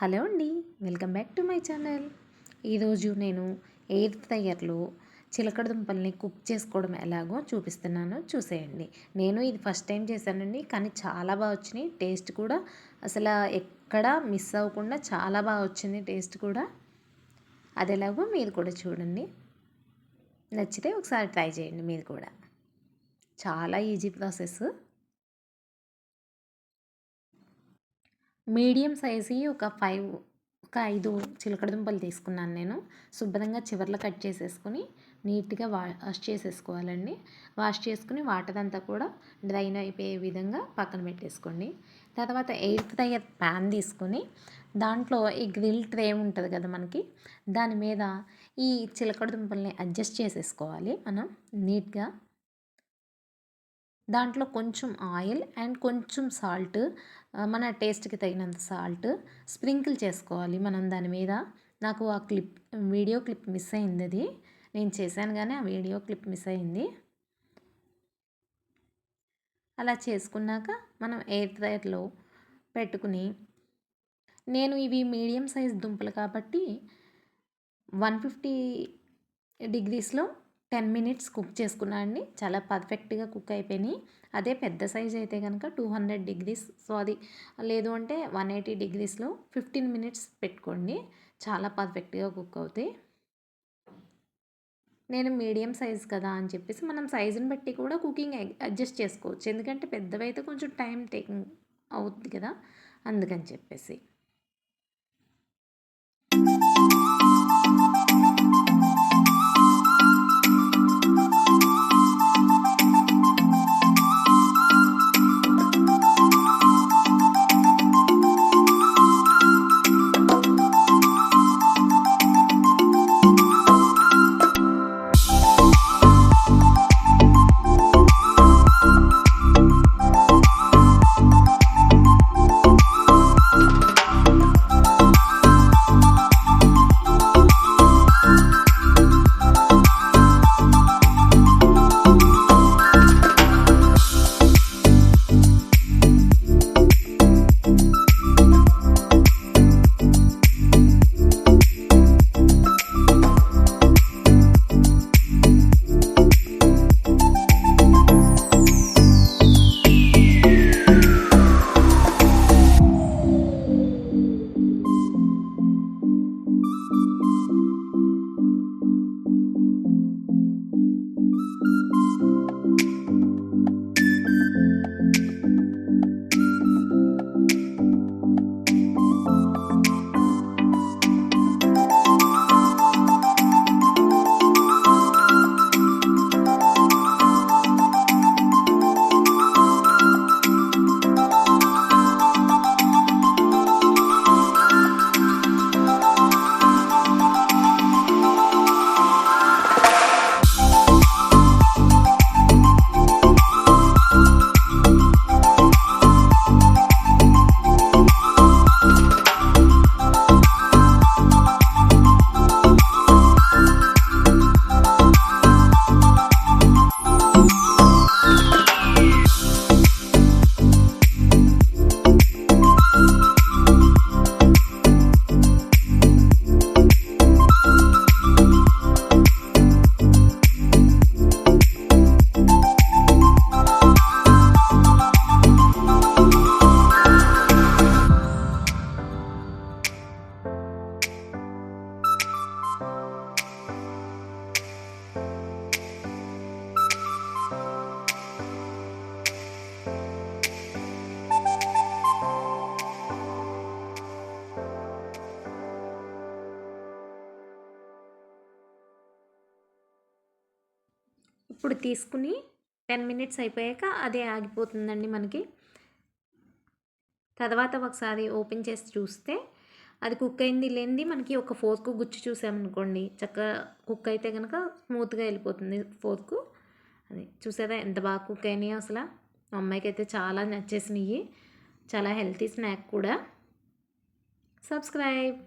Hello అండి welcome back to my channel. ఈరోజు నేను ఎయిర్ ఫ్రైయర్లో చిలకడ దుంపల్ని కుక్ చేసుకోవడం ఎలాగో చూపిస్తున్నాను చూసేయండి. నేను ఇది ఫస్ట్ టైం చేశానండి కానీ చాలా బాగా వచ్చినాయి. టేస్ట్ కూడా అసలు ఎక్కడ మిస్ అవ్వకుండా చాలా బాగా వచ్చింది టేస్ట్ కూడా. అది ఎలాగో మీరు కూడా చూడండి. నచ్చితే ఒకసారి ట్రై చేయండి మీరు కూడా. చాలా ఈజీ ప్రాసెస్. మీడియం సైజు ఒక ఫైవ్ ఒక ఐదు చిలకడ దుంపలు తీసుకున్నాను నేను. శుభ్రంగా చివర్లో కట్ చేసేసుకొని నీట్గా వాష్ చేసేసుకోవాలండి. వాష్ చేసుకుని వాటర్ అంతా కూడా డ్రైన్ అయిపోయే విధంగా పక్కన పెట్టేసుకోండి. తర్వాత ఎయిర్ ఫ్రైయర్ ప్యాన్ తీసుకొని దాంట్లో ఈ గ్రిల్ ట్రే ఉంటుంది కదా మనకి దాని మీద ఈ చిలకడ దుంపల్ని అడ్జస్ట్ చేసేసుకోవాలి మనం నీట్గా. దాంట్లో కొంచెం ఆయిల్ అండ్ కొంచెం సాల్ట్ మన టేస్ట్కి తగినంత సాల్ట్ స్ప్రింకిల్ చేసుకోవాలి మనం దాని మీద. నాకు ఆ క్లిప్ వీడియో క్లిప్ మిస్ అయింది అది. నేను చేశాను కానీ ఆ వీడియో క్లిప్ మిస్ అయింది. అలా చేసుకున్నాక మనం ఎయిర్ ఫ్రైర్లో పెట్టుకుని నేను ఇవి మీడియం సైజ్ దుంపలు కాబట్టి వన్ ఫిఫ్టీ డిగ్రీస్లో టెన్ మినిట్స్ కుక్ చేసుకున్నా అండి. చాలా పర్ఫెక్ట్గా కుక్ అయిపోయినాయి. అదే పెద్ద సైజ్ అయితే కనుక టూ హండ్రెడ్ డిగ్రీస్. సో అది లేదు అంటే వన్ ఎయిటీ డిగ్రీస్లో ఫిఫ్టీన్ మినిట్స్ పెట్టుకోండి. చాలా పర్ఫెక్ట్గా కుక్ అవుతాయి. నేను మీడియం సైజ్ కదా అని చెప్పేసి మనం సైజుని బట్టి కూడా కుకింగ్ అడ్జస్ట్ చేసుకోవచ్చు. ఎందుకంటే పెద్దవైతే కొంచెం టైం టేకింగ్ అవుతుంది కదా. అందుకని చెప్పేసి. ఇప్పుడు తీసుకుని టెన్ మినిట్స్ అయిపోయాక అదే ఆగిపోతుందండి మనకి. తర్వాత ఒకసారి ఓపెన్ చేసి చూస్తే అది కుక్ అయింది లేనిది మనకి ఒక ఫోర్క్ గుచ్చి చూసామనుకోండి చక్కగా కుక్ అయితే కనుక స్మూత్గా వెళ్ళిపోతుంది ఫోర్క్. అది చూసారా ఎంత బాగా కుక్ అయినాయి అసలు. మా అమ్మాయికి అయితే చాలా నచ్చేసినాయి చాలా హెల్తీ స్నాక్ కూడా. సబ్స్క్రైబ్.